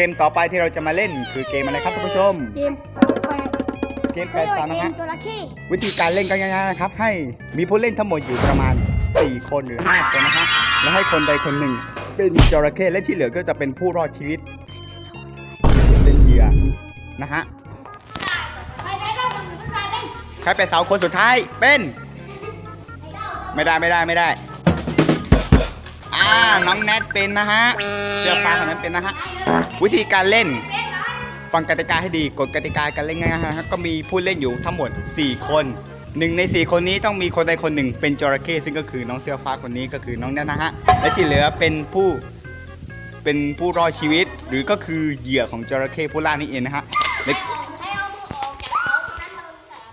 เกมต่อไปที่เราจะมาเล่นคือเกมอะไรครับท่านผู้ชม เกมแปดเกมแปดสามนะเกฮะมจระเข้วิธีการเล่นก็ง่ายๆนะครับ ให้มีผู้เล่นทั้งหมดอยู่ประมาณ 4 คนหรือ 5 คนนะฮะแล้วให้คนใดคนหนึ่ง เป็นจระเข้และที่เหลือก็จะเป็นผู้รอดชีวิต เป็นเหยื่อนะฮะใครได้เล่ากับหนูเป็นไรเป็นใครเป็นเสาคนสุดท้ายเป็น ไม่ได้ไม่ได้ไม่ได้อ่า น้องแนทเป็นนะฮะเสื้อฟ้าคนนั้นเป็นนะฮะวิธีการเล่น ฟังกติกาให้ดีกฎกติกาการเล่นง่ายๆฮะก็มีผู้เล่นอยู่ทั้งหมด 4 คนหนึ่งใน 4 คนนี้ต้องมีคนใดคนหนึ่งเป็นจระเข้ซึ่งก็คือน้องเสื้อฟ้าคนนี้ก็คือน้องแนทนะฮะและที่เหลือเป็นผู้เป็นผู้รอดชีวิต หรือก็คือเหยื่อของจระเข้ผู้ล่านี่เองนะฮะ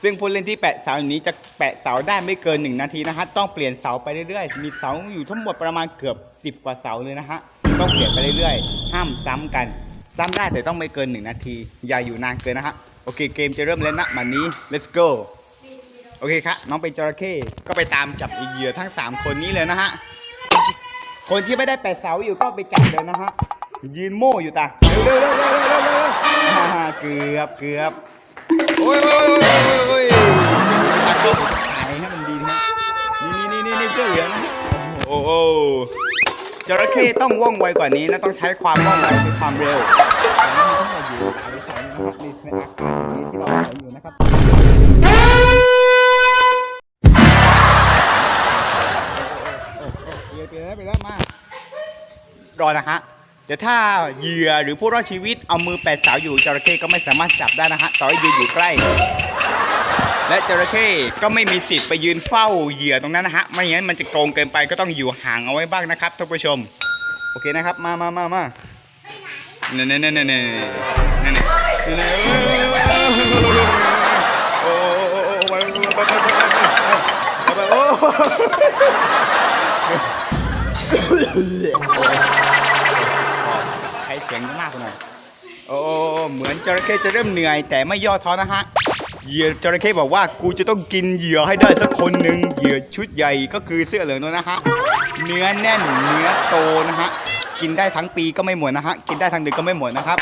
ซึ่งผู้เล่นที่แปะเสาอย่างนี้จะแปะเสาได้ไม่เกิน 1 นาทีนะฮะต้องเปลี่ยนเสาไปเรื่อยๆ มีเสาอยู่ทั้งหมดประมาณเกือบ 10 กว่าเสาเลยนะฮะต้องเปลี่ยนไปเรื่อยๆ ห้ามซ้ำกัน ซ้ำได้แต่ต้องไม่เกิน 1 นาที อย่าอยู่นานเกินนะฮะโอเคเกมจะเริ่มเล่นนะมันนี้ let's go โอเคครับน้องเป็นจระเข้ก็ไปตามจับไอ้เหยื่อทั้ง 3 คนนี้เลยนะฮะคนที่ไม่ได้แปะเสาอยู่ก็ไปจับเลยนะฮะยืนโม่อยู่ตาเร็วเร็วเร็วเร็วเร็วเร็วอ่าเกือบเกือบ โอ้ยโอ้ยโอ้ยโอ้ยตัดจบถ่ายให้มันดีนะนี่นี่นี่นี่เสื้อเหลืองนะโอ้โหจระเข้ต้องว่องไวกว่านี้และต้องใช้ความว่องไวคือความเร็วแต่ว่ามันต้องอยู่ในสายนะครับนี่ในอากาศนี้ที่เราใช้อยู่นะครับโอ้โหโอ้โหเดี๋ยวเดี๋ยวไปแล้วมารอนะฮะ เดี๋ยวถ้าเหยื่อหรือผู้รอดชีวิตเอามือแปะเสาวอยู่จระเข้ก็ไม่สามารถจับได้นะฮะต่อให้ยืนอยู่ใกล้ และจระเข้ก็ไม่มีสิทธิ์ไปยืนเฝ้าเหยื่อตรงนั้นนะฮะไม่อย่างนั้นมันจะโกงเกินไปก็ต้องอยู่ห่างเอาไว้บ้างนะครับท่านผู้ชม โอเคนะครับมามามามาเนี่ยเนี่ยเนี่ยเนี่ยเนี่ยเนี่ย เนี่ยโอ้โอ้โอ้โอ้โอ้ใครเสียงมากกว่าหน่อยโอ้เหมือนจระเข้จะเริ่มเหนื่อย แต่ไม่ย่อท้อนะฮะเหยื่อจระเข้บอกว่ากูจะต้องกินเหยื่อให้ได้สักคนหนึ่งเหยื่อชุดใหญ่ก็คือเสื้อเหลืองนั่นนะฮะเนื้อแน่นเนื้อโตนะฮะกินได้ทั้งปีก็ไม่หมดนะฮะกินได้ทั้งเดือนก็ไม่หมดนะครับ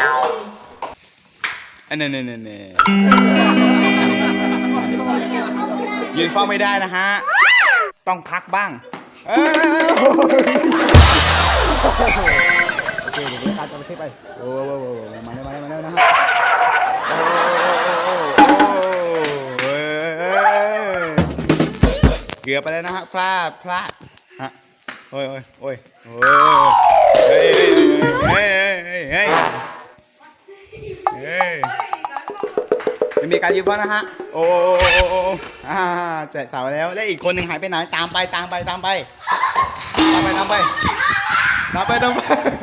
อันนี้นี่นี่ยืนเฝ้าไม่ได้นะฮะต้องพักบ้างเออ เคเดี๋ยวเดี๋ยวการจระเข้ไปโอ้โหมาเลยมาเลยมาเลยนะฮะโอ้โอ้โอ้เกือบไปแล้วนะฮะพลาดพลาดฮะโอ้ยโอ้ยโอ้ยโอ้ยเฮ้ยเฮ้ยเฮ้ยเฮ้ยเฮ้ยจะมีการยืมฟ้อนนะฮะโอ้โอ้โอ้โอ้อ่าแตะเสาวแล้วแล้วอีกคนหนึ่งหายไปไหนตามไปตามไปตามไปตามไปตามไปตามไปตามไป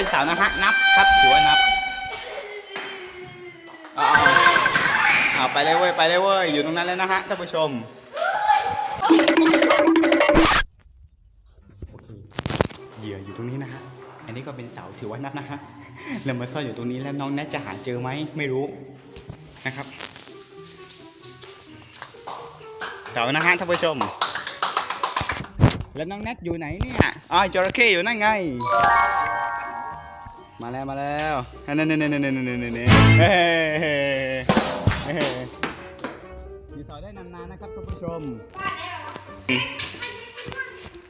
เป็นสาวนะฮะนับครับถือว่านับเอาเอาไปเลยเว้ยไปเลยเว้ยอยู่ตรงนั้นแล้วนะฮะท่านผู้ชมโอเคเหยื่ออยู่ตรงนี้นะฮะอันนี้ก็เป็นเสาถือว่านับนะฮะเรามาซ่อนอยู่ตรงนี้แล้วน้องแนทจะหาเจอไหมไม่รู้นะครับเสานะฮะท่านผู้ชม แล้วน้องแนทอยู่ไหนเนี่ยอ๋อจระเข้อยู่นั่นไง มาแล้วมาแล้วนั่นนั่นนั่นนั่นนั่นนั่นนั่นเฮ้เฮ้อยู่สอยได้นานๆนะครับท่านผู้ชม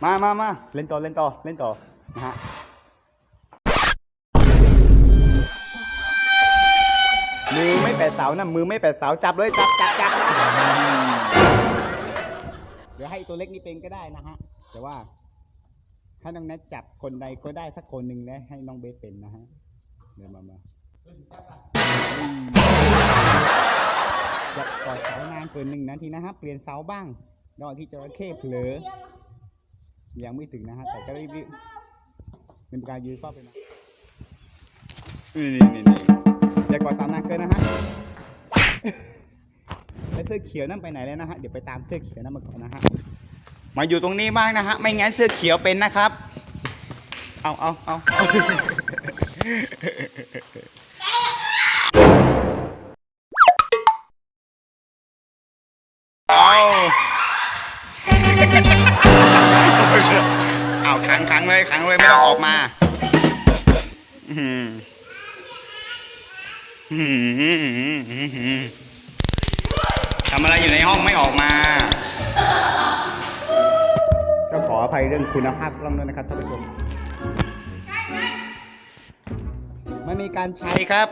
มามามาเล่นต่อเล่นต่อเล่นต่อนะฮะมือไม่แปะเสานะมือไม่แปะเสาจับเลยจับจับจับเดี๋ยวให้ตัวเล็กนี่เป็นก็ได้นะฮะแต่ว่า ถ้น้องแนทจับคนใดก็ได้สักคนหนึ่งแล้วให้น้องเบสเป็นนะฮะเดี๋ยวมามาจับกอดเสานานเกินหนึ่งนาทีนะฮะเปลี่ยนเสาบ้างระหว่างที่จระเข้เผลอยังไม่ถึงนะฮะแต่ก็รีบๆเป็นการยืนเฝ้าไปนะนี่นี่นี่อย่ากอดเสานานเกินนะฮะแล้วเสื้อเขียวนั่นไปไหนแล้วนะฮะเดี๋ยวไปตามเสื้อเขียวนั่นมาก่อนนะฮะ มาอยู่ตรงนี้บ้างนะฮะ ไม่งั้นเสื้อเขียวเป็นนะครับเอาเอาเอาเอาเอาเอาขังขังเลยขังเลยไม่ต้องออกมาอืมทำอะไรอยู่ในห้องไม่ออกมา ออภัยเรื่องคุณภาพกล้องด้วยนะครับท่านผู้ชมไม่มีการใช้ครับ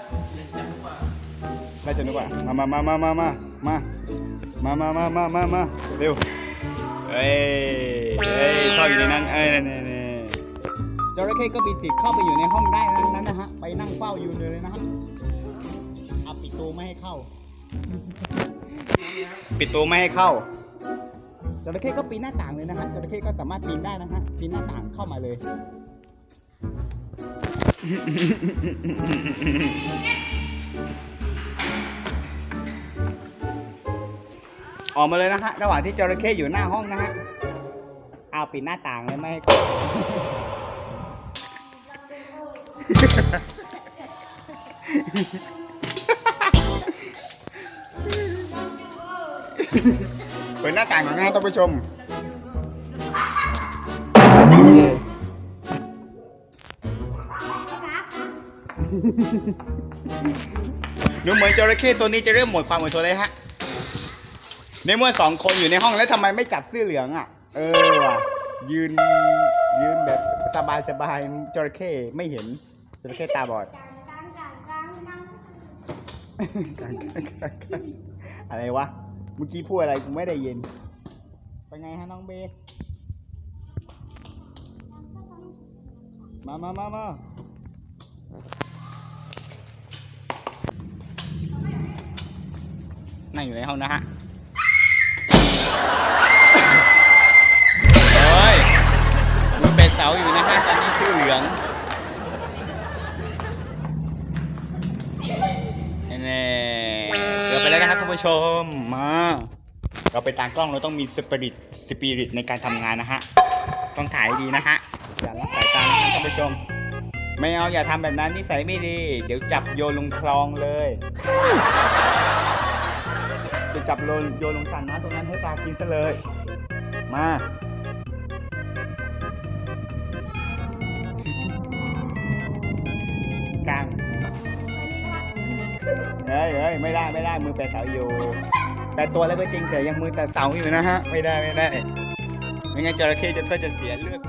ได้จะนึกว่ามามามามามามามามามามามามามาเร็วเอ้ยเอ้ยเข้าอยู่ในนั้นเอ้ยนี่นี่จระเข้ก็มีสิทธิ์เข้าไปอยู่ในห้องได้นั้นนะฮะไปนั่งเฝ้าอยู่เลยนะครับเอาปิดตัวไม่ให้เข้า ปิดตัวไม่ให้เข้า จระเข้ก็ปีนหน้าต่างเลยนะฮะจระเข้ก็สามารถปีนได้นะฮะปีนหน้าต่างเข้ามาเลยออกมาเลยนะฮะระหว่างที่จระเข้อยู่หน้าห้องนะฮะเอาปิดหน้าต่างเลยไม่ให้เข้า เปิดหน้าต่างหน่อยนะฮะท่านผู้ชม ดูเหมือนจระเข้ตัวนี้จะเริ่มหมดความอดทนเลยฮะ ในเมื่อสองคนอยู่ในห้องแล้วทำไมไม่จับเสื้อเหลืองอะ เออว่ะยืนยืนแบบสบายสบายๆจระเข้ไม่เห็นจระเข้ตาบอด อะไรวะ เมื่อกี้พูดอะไรกูไม่ได้ยินเป็นไงฮะน้องเบสมามามามานั่งอยู่ในห้องนะฮะเฮ้ยมันเป็นเสาอยู่นะฮะตอนนี้ชื่อเหลือง ผู้ชมมา เราไปตามกล้องเราต้องมีสปิริตสปิริตในการทำงานนะฮะ ต้องถ่ายดีนะฮะ อย่าละสายตานะครับท่านผู้ชม ไม่เอาอย่าทำแบบนั้นนิสัยไม่ดี เดี๋ยวจับโยนลงคลองเลยจะจับโยนโยนลงสระน้ำตรงนั้นให้ปลากินซะเลย มา เฮ้ยเฮ้ยไม่ได้ไม่ได้มือแปะเสาอยู่ แต่ตัวแล้วก็จริงแต่ยังมือแต่เสาอยู่นะฮะ ไม่ได้ไม่ได้ ไม่งั้นจระเข้จะก็จะเสียเลือด